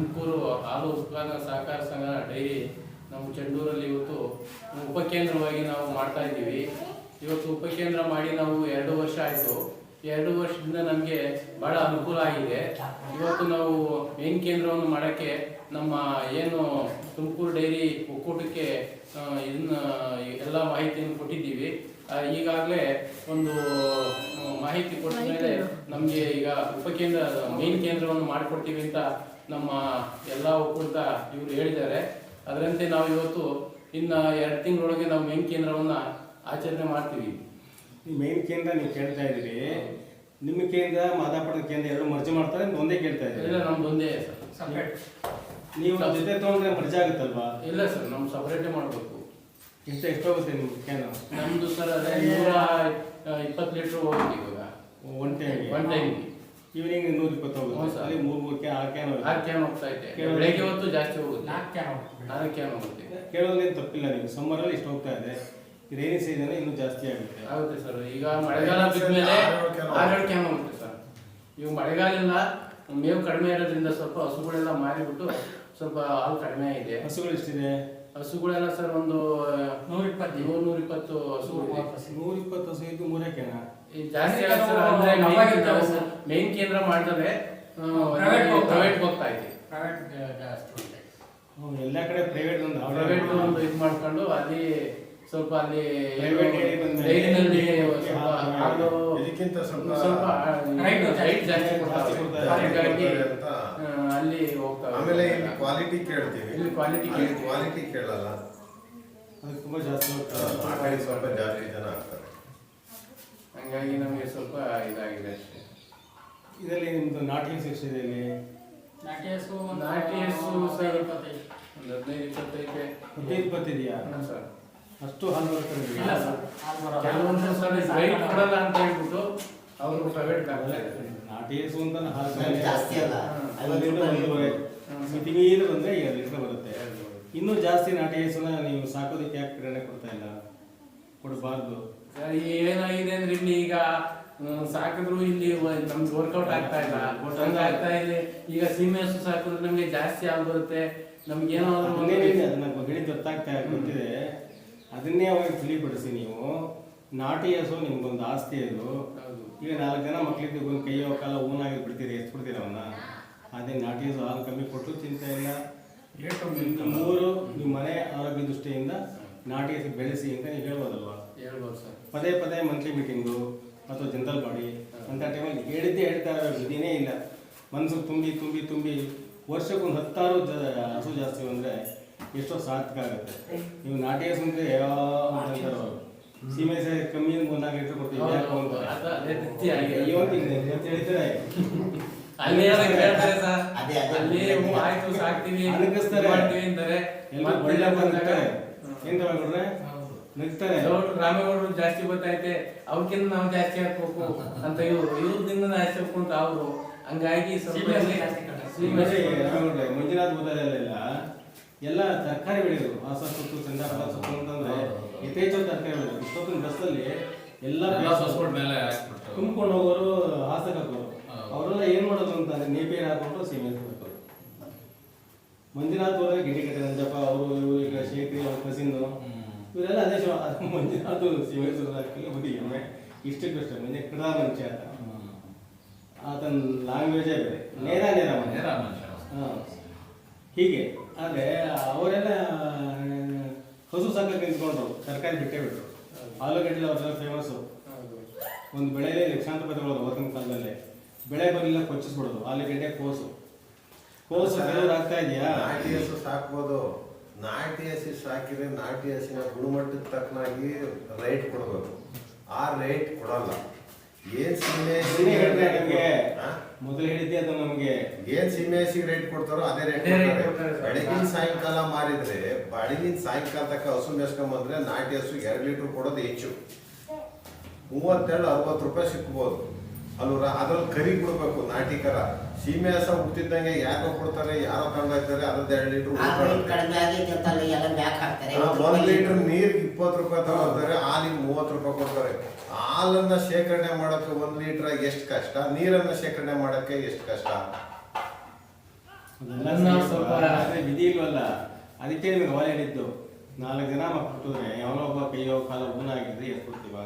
ತುಮಕೂರು ಹಾಲು ಉತ್ಪಾದನಾ ಸಹಕಾರ ಸಂಘ ಡೈರಿ ನಮ್ಮ ಚೆಂಡೂರಲ್ಲಿ ಇವತ್ತು ಉಪಕೇಂದ್ರವಾಗಿ ನಾವು ಮಾಡ್ತಾ ಇದ್ದೀವಿ. ಇವತ್ತು ಉಪಕೇಂದ್ರ ಮಾಡಿ ನಾವು ಎರಡು ವರ್ಷ ಆಯಿತು. ಎರಡು ವರ್ಷದಿಂದ ನಮಗೆ ಬಹಳ ಅನುಕೂಲ ಆಗಿದೆ. ಇವತ್ತು ನಾವು ಮೇನ್ ಕೇಂದ್ರವನ್ನು ಮಾಡೋಕ್ಕೆ ನಮ್ಮ ಏನು ತುಮಕೂರು ಡೈರಿ ಒಕ್ಕೂಟಕ್ಕೆ ಇದನ್ನು ಇದನ್ನ ಎಲ್ಲ ಮಾಹಿತಿಯನ್ನು ಕೊಟ್ಟಿದ್ದೀವಿ. ಈಗಾಗಲೇ ಒಂದು ಮಾಹಿತಿ ಕೊಟ್ಟ ಮೇಲೆ ನಮಗೆ ಈಗ ಉಪಕೇಂದ್ರ ಮೇನ್ ಕೇಂದ್ರವನ್ನು ಮಾಡಿಕೊಡ್ತೀವಿ ಅಂತ ನಮ್ಮ ಎಲ್ಲ ಒಕ್ಕೂಟ ಇವರು ಹೇಳಿದ್ದಾರೆ. ಅದರಂತೆ ನಾವು ಇವತ್ತು ಇನ್ನು ಎರಡು ತಿಂಗಳೊಳಗೆ ನಾವು ಮೇನ್ ಕೇಂದ್ರವನ್ನು ಆಚರಣೆ ಮಾಡ್ತೀವಿ. ಈ ಮೇನ್ ಕೇಂದ್ರ ನೀವು ಕೇಳ್ತಾ ಇದ್ದೀರಿ. ನಿಮ್ಮ ಕೇಂದ್ರ ಮಾದಾಪುರದ ಕೇಂದ್ರ ಎರಡು ಮರ್ಜಿ ಮಾಡ್ತಾರೆ ಅಂತ ಒಂದೇ ಕೇಳ್ತಾ ಇಲ್ಲ ಇದ್ದೀರಿ ನಮ್ದು ಒಂದೇ ಸರ್. ನೀವು ಜೊತೆ ತೊಗೊಂಡ್ರೆ ಮರ್ಜಿ ಆಗುತ್ತಲ್ವಾ? ಇಲ್ಲ ಸರ್ ನಮ್ಮ ಸಪ್ರೇಟೇ ಮಾಡಬೇಕು. ಎಷ್ಟು ಎಷ್ಟೋಗುತ್ತೆ ನಿಮ್ಮ ಕೇಂದ್ರ? ನಮ್ಮದು ಸರ್ ಅದೇ ನೂರ ಇಪ್ಪತ್ತು ಲೀಟ್ರ್ ಹೋಗುತ್ತೆ ಇವಾಗ. One time one time evening ನೂರ ಇಪ್ಪತ್ತೊಂಬತ್ತು. ಸರ್. ಅಲ್ಲಿ ಮೂರು ಮೂರು ಕ್ಯಾನ್ ಆರು ಕ್ಯಾನ್ ಆರು ಕ್ಯಾನ್ ಹೋಗ್ತಾ ಇದೆ. ಬೆಳಗ್ಗೆ ಹೊತ್ತು ಜಾಸ್ತಿ ಹೋಗುತ್ತೆ. ನಾಲ್ಕು ಕ್ಯಾನ್ ಹೋಗ್ತದೆ. ನಾಲ್ಕು ಕ್ಯಾನ್ ಹೋಗುತ್ತೆ. ತಪ್ಪಿಲ್ಲ ನೀವು. ಸಮ್ಮರಲ್ಲಿ ಇಷ್ಟು ಹೋಗ್ತಾ ಇದೆ. ರೈನಿ ಸೀಸನ್ ಇನ್ನೂ ಜಾಸ್ತಿ ಆಗುತ್ತೆ. ಆಗುತ್ತೆ ಸರ್. ಈಗ ಮಳೆಗಾಲ ಬಿದ್ಮೇಲೆ ಆರೇಳು ಕ್ಯಾನ್ ಆರೇಳು ಕ್ಯಾನ್ ಹೋಗುತ್ತೆ ಸರ್. ಈಗ ಮಳೆಗಾಲ ಇಲ್ಲ ಮೇವು ಕಡಿಮೆ ಇರೋದ್ರಿಂದ ಸ್ವಲ್ಪ ಹಸುಗಳೆಲ್ಲ ಮಾರಿಬಿಟ್ಟು ಸ್ವಲ್ಪ ಹಾಲು ಕಡಿಮೆ ಇದೆ ಹಸುಗಳು ಎಷ್ಟಿದೆ? ಹಸುಗಳೆಲ್ಲ ಸರ್ ಒಂದು ನೂರ ಇಪ್ಪತ್ತು. ನೂರ ನೂರ ಇಪ್ಪತ್ತು ಹಸುಗಳು. ನೂರ ಇಪ್ಪತ್ತು ಹಸು ಇದ್ದು ಜಾಸ್ತಿ ಸರ್ ಅಂದ್ರೆ. ಮೇನ್ ಕೇಂದ್ರ ಮಾಡಿದ್ರೆ ಪ್ರೈವೇಟ್. ಹೋಗ್ತಾ ಇದೆ. ಎಲ್ಲ ಕಡೆ ಪ್ರೈವೇಟ್ ಒಂದು ಪ್ರೈವೇಟ್ ಒಂದು ಇದು ಮಾಡ್ಕೊಂಡು ಅಲ್ಲಿ ಸ್ವಲ್ಪ ಅಲ್ಲಿ ಡೈರಿನಲ್ಲಿ ಸ್ವಲ್ಪ ಹಾಲು ಹಾಲು ಇದಕ್ಕಿಂತ ಸ್ವಲ್ಪ ಸ್ವಲ್ಪ Rate ಜಾಸ್ತಿ ಕೊಡ್ತಾರೆ. ಹಾಗಾಗಿ ಅಲ್ಲಿ ಹೋಗ್ತಾರೆ ಆಮೇಲೆ ಇಲ್ಲಿ ಕ್ವಾಲಿಟಿ ಕೇಳ್ತೀವಿ. ಇಲ್ಲಿ ಕ್ವಾಲಿಟಿ ಕೇಳಿ ಕ್ವಾಲಿಟಿ ಕೇಳಲ್ಲ. ಅದು ತುಂಬ ಜಾಸ್ತಿ ಆ ಕಡೆ ಸ್ವಲ್ಪ ಜಾಸ್ತಿ ಜನ ಆಗ್ತಾರೆ. ಹಂಗಾಗಿ ನಮಗೆ ಸ್ವಲ್ಪ ಇದಾಗಿದೆ ಅಷ್ಟೇ. ಇದರಲ್ಲಿ ನಿಮ್ಮದು ನಾಟಿ ಹಸು ಎಷ್ಟಿದೆ ಇಲ್ಲಿ? ನಾಟಿ ಹಸು ಒಂದು ನಾಟಿ ಹಸು ಸರ್ ಇಪ್ಪತ್ತೈದು. ಒಂದು ಹದಿನೈದು ಇಪ್ಪತ್ತೈತೆ ಹದಿನೈದು ಇಪ್ಪತ್ತಿದೆಯಾ? ಸರ್. ಅಷ್ಟು ಹಾಲು ಬರ್ತದೆ ಇಲ್ಲ. ಸರ್. ಕೆಲವೊಂದು ಸಲ ರೈಟ್ ಕೊಡಲ್ಲ ಅಂತ ಹೇಳ್ಬಿಟ್ಟು ಅವರು ಪ್ರೈವೇಟ್ ಆಗ್ತಾ ಇದ್ದಾರೆ ನಾಟಿ ಹಸು ಅಂತ ಹಾಲು ಜಾಸ್ತಿ ಅಲ್ಲ. ಮಿತಿಮೀರಿ ಬಂದ್ರೆ ಎರಡು ಲೀಟರ್ ಬರುತ್ತೆ. ಇನ್ನೂ ಜಾಸ್ತಿ ನಾಟಿ ಹಸುನ ನೀವು ಸಾಕೋದಕ್ಕೆ ಯಾಕೆ ಪ್ರೇರಣೆ ಕೊಡ್ತಾ ಇಲ್ಲ? ಕೊಡಬಾರ್ದು. ಏನಾಗಿದೆ ಅಂದ್ರೆ ಇಲ್ಲಿ ಈಗ ಸಾಕಿದ್ರು ಇಲ್ಲಿ ನಮ್ಗೆ ವರ್ಕೌಟ್ ಆಗ್ತಾ ಇಲ್ಲ. ಹಂಗ ಆಗ್ತಾ ಇದೆ. ಈಗ ಸೀಮೆ ಹಸು ಸಾಕಿದ್ರೆ ನಮ್ಗೆ ಜಾಸ್ತಿ ಹಾಲು ಬರುತ್ತೆ ನಮ್ಗೆ ಅದನ್ನೇ ಅದನ್ನ ಗಣಿತ ಗೊತ್ತಾಗ್ತಾ ಗೊತ್ತಿದೆ. ಅದನ್ನೇ ಅವಾಗ ತಿಳಿಪಡಿಸಿ ನೀವು. ನಾಟಿ ಹಸು ನಿಮ್ಗೊಂದು ಆಸ್ತಿ ಅದು. ಈಗ ನಾಲ್ಕು ಜನ ಮಕ್ಳಿದ್ದು ಒಂದು ಕೈಯೋ ಕಾಲ ಊನಾಗಿ ಬಿಡ್ತೀರಿ ಎಷ್ಟು ಬಿಡ್ತೀರ ಅವನ್ನ ಅದೇ ನಾಟಿ ಹಸು ಹಾಲು ಕಮ್ಮಿ ಕೊಟ್ಟರು ಚಿಂತೆ ಇಲ್ಲ. ಮೂರು ನಿಮ್ಮ ಮನೆ ಆರೋಗ್ಯ ದೃಷ್ಟಿಯಿಂದ ನಾಟಿ ಹಸು ಬೆಳೆಸಿ ಅಂತ ನೀವು ಹೇಳ್ಬೋದಲ್ವಾ? ಹೇಳ್ಬೋದು ಸರ್. ಪದೇ ಪದೇ ಮಂತ್ಲಿ ಮೀಟಿಂಗು ಅಥವಾ ಜನರಲ್ ಬಾಡಿ ಅಂತ ಟೈಮಲ್ಲಿ ಹೇಳಿದ್ದೇ ಹೇಳ್ತಾ ಇರೋ ವಿಧಿನೇ ಇಲ್ಲ. ಮನಸ್ಸು ತುಂಬಿ ತುಂಬಿ ತುಂಬಿ ವರ್ಷಕ್ಕೊಂದು ಹತ್ತಾರು ಜ ಹಸು ಜಾಸ್ತಿ ಅಂದರೆ ಎಷ್ಟೋ ಸಾರ್ಥಕ ಆಗುತ್ತೆ. ನೀವು ನಾಟಿ ಹಸು ಅಂದರೆ ಯಾವ ಅಂತ ಅವರು. ಸೀಮೆ ಕಮ್ಮಿ ಮೂರ್ನಾಲ್ಕು ಲೀಟ್ರ್ ಕೊಡ್ತೀವಿ ಯಾಕೆ ಅಂತ. ಅದ- ಆಗಿ ಅಂತ ಹೇಳ್ತಾರೆ? ಅಲ್ಲಿ ಕೇಳ್ತಾರೆ ಸರ್. ಅದೇ, ಅದೇ. ಅಲ್ಲಿ ಹ್ಞೂ, ಆಯ್ತು ಸಾಕ್ತೀವಿ. ಮಾಡ್ತೀವಿ ಅಂತಾರೆ. ಎಲ್ಲ ಮತ್ತೆ ಒಳ್ಳೆ ಬಂದಾಗ. ಏನ್ ತಗೊಂಡ್ರೆ ಹೌದು. ಗೌಡ್ರು ರಾಮೇಗೌಡರು ಜಾಸ್ತಿ ಗೊತ್ತೈತೆ ಅವಕ್ಕಿಂತ ನಾವು ಜಾಸ್ತಿ ಹಾಕ್ಬೇಕು ಅಂತ ಇವ್ರು. ಇವ್ರದಿಂದ ಜಾಸ್ತಿ ಹಾಕ್ಕೊಂತ ಅವರು. ಹಂಗಾಗಿ ಸ್ವಲ್ಪ ಜಾಸ್ತಿ ಮಂಜುನಾಥ್ ಎಲ್ಲ ತರಕಾರಿ ಬೆಳೆಯೋದು ಹಾಸ ಸುತ್ತು ಚಂದಾಪುರ ಸುತ್ತು ಅಂತಂದ್ರೆ ಯಥೇಚ್ಛ ತರಕಾರಿ ಇಷ್ಟೊತ್ತಿನ ಬಸ್ಸಲ್ಲಿ ಎಲ್ಲ ಸೊಸ್ಕೊಟ್ ಮೇಲೆ ಹಾಕ್ಬಿಟ್ಟು. ತುಂಬ್ಕೊಂಡು ಹೋಗೋರು ಹಾಸಕ ಹಾಕೋರು ಅವರೆಲ್ಲ ಏನು ಮಾಡೋದು ಅಂತಂದ್ರೆ ನೇಪಿಯರ್ ಹಾಕೊಂಡು ಸೀಮೆ ಹಾಕೋರು ಮಂಜುನಾಥ್ ಹೋದ್ರೆ ಗಿಡಿ ಕಟ್ಟೆ ನಂಜಪ್ಪ ಅವರು ಇವರು ಈಗ ಶೇಖರಿ ಅವ್ರ ಕಸಿನ್ ಇವರೆಲ್ಲ ಅದೇ ಶೋ ಮಂಜುನಾಥ್ ಸೀಮೆ ಹಾಕಿ ಬುದ್ಧಿ ಎಮ್ಮೆ ಇಷ್ಟಕ್ಕೆ ಅಷ್ಟೇ. ಮಂಜೆ ಕಡ ಮನುಷ್ಯ ಆತ ಆತನ ಲ್ಯಾಂಗ್ವೇಜೇ ಬೇರೆ. ನೇರ ನೇರ ಮನುಷ್ಯ. ಹಾ. ಹೀಗೆ. ಆದರೆ ಅವರೆಲ್ಲ ಹಸು ಸಾಕಕ್ಕೆ ನಿಂತ್ಕೊಂಡ್ರು. ತರಕಾರಿ ಬಿಟ್ಟೇ ಬಿಟ್ರು. ಆಲೂಗಡ್ಡೆ ಅವರೆಲ್ಲ ಫೇಮಸ್ಸು. ಒಂದು ಬೆಳೆಯಲ್ಲಿ ಲಕ್ಷಾಂತರ ರೂಪಾಯಿ ತಗೊಳ್ಳೋದು ಅವತ್ತಿನ ಕಾಲದಲ್ಲಿ. ಬೆಳೆ ಬರಲಿಲ್ಲ ಕೊಚ್ಚಿಸ್ಬಿಡೋದು. ಆಲೂಗಡ್ಡೆ ಕೋಸು. ಕೋಸು ಆಗ್ತಾ ಇದೆಯಾ? ನಾಟಿ ಹಸು ಸಾಕ್ಬೋದು. ನಾಟಿ ಹಸಿ ಸಾಕಿದ್ರೆ ನಾಟಿ ಹಸಿನ ಗುಣಮಟ್ಟಕ್ಕೆ ತಕ್ಕನಾಗಿ ರೈಟ್ ಕೊಡ್ಬೋದು. ಆ ರೈಟ್ ಕೊಡಲ್ಲ. ಏನ್ ಸೀಮೆ ಮೊದಲು ಹೇಳಿದ್ದೆ ಅದು ನಮಗೆ. ಏನ್ ಸೀಮೆ ಹಸಿಗೆ ರೇಟ್ ಕೊಡ್ತಾರೋ ಅದೇ ರೇಟ್ ಅದೇ rate ಕೊಡ್ತಾರೆ. ಕೊಡ್ತಾರೆ. ಸರ್. ಬೆಳಗಿನ ಸಾಯಂಕಾಲ ಮಾರಿದ್ರೆ ಬೆಳಗಿನ ಸಾಯಂಕಾಲ ತಕ್ಕ ಹಸು ಮೇಸ್ಕೊಂಬಂದ್ರೆ ನಾಟಿ ಹಸು ಎರಡು ಲೀಟರ್ ಕೊಡೋದು ಹೆಚ್ಚು. ಮೂವತ್ತೆರಡು ಅರವತ್ತು ರೂಪಾಯಿ ಸಿಕ್ಬೋದು. ಅಲ್ವರ ಅದ್ರಲ್ಲಿ ಕರಿ ಬಿಡ್ಬೇಕು ನಾಟಿ ಕರ. ಸೀಮೆ ಹಸ ಹುಟ್ಟಿದ್ದಂಗೆ ಯಾರೋ ಕೊಡ್ತಾರೆ ಯಾರೋ ಹಾಕ್ತಾರೆ ಅದ್ರದ್ದು ಎರಡು ಲೀಟರ್ ಒಂದ್ ಲೀಟರ್ ನೀರ್ ಇಪ್ಪತ್ತು ರೂಪಾಯಿ ತಗೋತಾರೆ ಹಾಲಿಗೆ ಮೂವತ್ತು ರೂಪಾಯಿ ಕೊಡ್ತಾರೆ. ಹಾಲನ್ನ ಶೇಖರಣೆ ಮಾಡೋಕೆ ಒಂದ್ ಲೀಟರ್ ಎಷ್ಟು ಕಷ್ಟ? ನೀರನ್ನ ಶೇಖರಣೆ ಮಾಡೋಕೆ ಎಷ್ಟು ಕಷ್ಟ? ವಿಧಿ ಇಲ್ವಲ್ಲ? ಅದಕ್ಕೆ ನಿಮಗೆ ಅವಾಗ ಹೇಳಿದ್ದು. ನಾಲ್ಕು ಜನ ಮಕ್ಕಳು ಹುಟ್ಟಿದ್ರೆ ಯಾವನೋ ಒಬ್ಬ ಕೈಯೋ ಕಾಲ ಊನ ಆಗಿದ್ರೆ ಎಷ್ಟು ಕೊಡ್ತೀವ?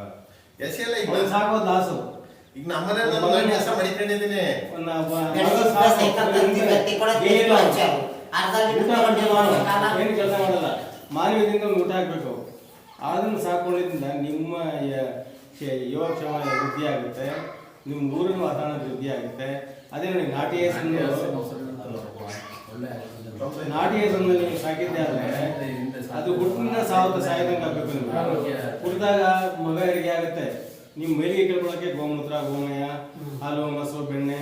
ಎಸ್ ಎಲ್ಲ ಸಾಕೋದು ಲಾಸು. ಈಗ ನಮ್ಮನೆ ನಾನು ಮಡಿಕೊಂಡಿದ್ದೀನಿ. ಕೆಲಸ ಮಾಡಲ್ಲ. ಮಾನವೀಯದಿಂದ ಒಂದು ಊಟ ಹಾಕ್ಬೇಕು. ಅದನ್ನು ಸಾಕೊಳ್ಳೋದ್ರಿಂದ ನಿಮ್ಮ ಯೋಗಕ್ಷೇಮ ವೃದ್ಧಿ ಆಗುತ್ತೆ. ನಿಮ್ಮ ಊರಿನ ವಾತಾವರಣ ವೃದ್ಧಿ ಆಗುತ್ತೆ. ಅದೇ ನೋಡಿ ನಾಟಿ ನಾಟಿ ನೀವು ಸಾಕಿದ್ದೆ ಆದ್ರೆ ಅದು ಹುಟ್ಟಿನ ಸಾವತ್ತ ಸಾಯದಂಗೆ ಆಗ್ಬೇಕು ನಿಮ್ಗೆ. ಹುಟ್ಟಿದಾಗ ಮಗ ಹೆರಿಗೆ ಆಗುತ್ತೆ. ನಿಮ್ಮ ಮೈಲಿಗೆ ಕೇಳ್ಕೊಳಕ್ಕೆ ಗೋಮೂತ್ರ ಗೋಮಯ ಹಾಲು ಮೊಸರು ಬೆಣ್ಣೆ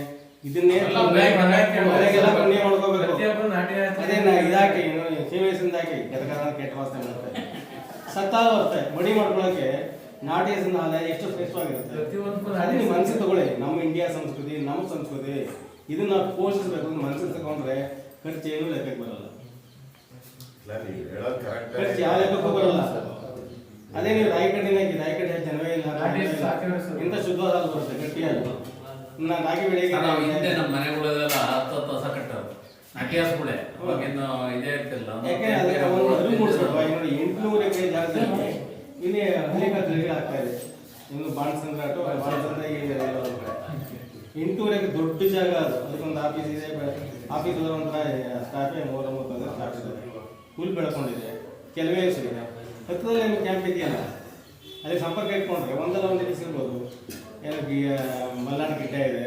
ಇದನ್ನೇ ಮನೆಗೆಲ್ಲ ಪುಣ್ಯ ಮಾಡ್ಕೋಬೇಕು. ಪ್ರತಿಯೊಬ್ರು ನಾಟಿ ಹಾಕ್ತಾರೆ. ಅದೇ ನಾ ಇದಾಕಿ ಏನು ಸೇವೆಸಿಂದ ಹಾಕಿ ಕೆಟ್ಟಕಾರಣ ಕೆಟ್ಟ ವಾಸನೆ ಮಾಡುತ್ತೆ ಸತ್ತಾಲು ಅಷ್ಟೇ ಮಡಿ ಮಾಡ್ಕೊಳಕ್ಕೆ ನಾಟಿ ಹಸಿನ ಆದಾಯ ಎಷ್ಟು ಶ್ರೇಷ್ಠವಾಗಿರುತ್ತೆ. ಅದೇ ನೀವು ಮನಸ್ಸಿಗೆ ತಗೊಳ್ಳಿ. ನಮ್ಮ ಇಂಡಿಯಾ ಸಂಸ್ಕೃತಿ ನಮ್ಮ ಸಂಸ್ಕೃತಿ. ಇದನ್ನ ನಾವು ಪೋಷಿಸಬೇಕು ಮನಸ್ಸಿಗೆ ತಗೊಂಡ್ರೆ ಖರ್ಚು ಏನು ಲೆಕ್ಕಕ್ಕೆ ಬರಲ್ಲ. ಖರ್ಚು ಯಾವ ಲೆಕ್ಕಕ್ಕೂ ಬರಲ್ಲ. ಅದೇ ನೀವು ರಾಯಕಡ್ಡಿನ ಹಾಕಿ ರಾಯಕಡ್ಡಿ ಜನವೇ ಇಲ್ಲ ಇಂಥ ಶುದ್ಧವಾದ ಹಾಲು ಬರುತ್ತೆ ಗಟ್ಟಿ ಹಾಲು ನಾನು ರಾಗಿ ಬೆಳಿಗ್ಗೆ ನಾವು ಹಿಂದೆ ನಮ್ಮ ಮನೆಗಳೆಲ್ಲ ಹತ್ತು ಹತ್ತು ಹೊಸ ಕಟ್ಟರು. ನಾಟಿ ಹಸುಗಳೇ ಇನ್ನು ಇದೇ ಇರ್ತಿಲ್ಲ. ಯಾಕೆ ಅದಕ್ಕೆ ಒಂದು ನೋಡಿ ಎಂಟುನೂರು ಎಕರೆ ಜಾಗದಲ್ಲಿ ಇಲ್ಲಿ ಅನೇಕ ಆಗ್ತಾ ಇದೆ. ಇನ್ನು ಬಾಣಸಂದ್ರ ಆಟೋ ಬಾಣಸಂದ್ರ ಈಗ ಎಂಟೂವರೆ ದೊಡ್ಡ ಜಾಗ ಅದು. ಅದಕ್ಕೊಂದು ಆಫೀಸ್ ಇದೆ ಆಫೀಸ್ ಒಂಥರ ಸ್ಟಾಫೇ ಮೂರು ಮೂವತ್ತು ಸ್ಟಾಫ್ ಇದೆ ಹುಲ್ ಬೆಳ್ಕೊಂಡಿದೆ. ಕೆಲವೇ ಇದೆ ಹತ್ತದಲ್ಲಿ ಏನು ಕ್ಯಾಂಪ್ ಇದೆಯಲ್ಲ? ಅಲ್ಲಿ ಸಂಪರ್ಕ ಇಟ್ಕೊಂಡ್ರೆ, ಒಂದಲ್ಲ ಒಂದು ದಿವಸ ಏನಕ್ಕೆ ಮಲ್ನಾಡು ಗಿಡ್ಡ ಇದೆ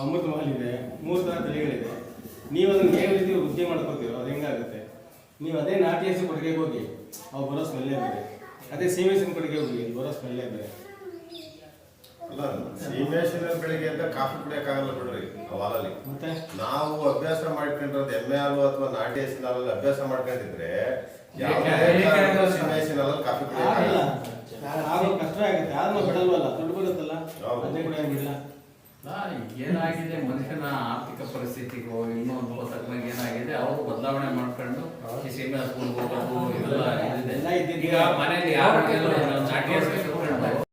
ಅಮೃತ ಮಹಲ್ ಇದೆ, ಮೂರು ಥರ ತಳಿಗಳಿದೆ. ನೀವು ಅದನ್ನು ಏನು ರೀತಿ ವೃದ್ಧಿ ಮಾಡ್ಕೋತೀರೋ ಅದು ಹೆಂಗಾಗುತ್ತೆ? ನೀವು ಅದೇ ನಾಟಿ ಹಸಿ ಕೊಡುಗೆಗೆ ಹೋಗಿ, ಅವು ಬರೋ ಸ್ಮೆಲ್ಲೇ ಬೇರೆ. ಅದೇ ಸಿಮೇಸಿನ ಕೊಡುಗೆ ಹೋಗಿ, ಬರೋ ಸ್ಮೆಲ್ಲೇ ಬೇರೆ. ಅಲ್ಲ ಸೀಮೆಸಿನ ಬೆಳಿಗ್ಗೆ ಅಂತ ಕಾಫಿ ಕುಡಿಯಕಾಗಲ್ಲ ಬಿಡ್ರಿ ಅವಾಲಲ್ಲಿ ಮತ್ತೆ? ನಾವು ಅಭ್ಯಾಸ ಮಾಡ್ಕೊಂಡಿರೋದು ಎಮ್ಮೆ ಹಾಲು ಅಥವಾ ನಾಟಿ ಹಸಿನ ಹಾಲಲ್ಲಿ ಅಭ್ಯಾಸ ಮಾಡ್ಕೊಂಡಿದ್ರೆ ಯಾವುದೇ ಕಾರಣಕ್ಕೂ ಸೀಮೆಹಸಿನ ಹಾಲಲ್ಲಿ ಕಾಫಿ ಕುಡಿಯಲ್ಲ ಕುಡಿಯಕ್ಕಾಗಲ್ಲ ಕಷ್ಟ ಆಗುತ್ತೆ. ಆದ್ರೂ ಬಿಡಲ್ವಲ್ಲ? ದುಡ್ಡು ಬರುತ್ತಲ್ಲ. ಅದೇ ಕುಡಿಯಂಗಿಲ್ಲ. ಏನಾಗಿದೆ? ಮನುಷ್ಯನ ಆರ್ಥಿಕ ಪರಿಸ್ಥಿತಿಗೂ ಇನ್ನೊಂದು ತಕ್ಕನಾಗ ಏನಾಗಿದೆ? ಅವರು ಬದಲಾವಣೆ ಮಾಡ್ಕೊಂಡು ಈ ಸೀಮೆ ಸ್ಕೂಲ್ ಹೋಗೋದು ಇದ್ದಿದ್ದೇ. ಈಗ ಮನೆಯಲ್ಲಿ ಯಾರು ನಾಟಿ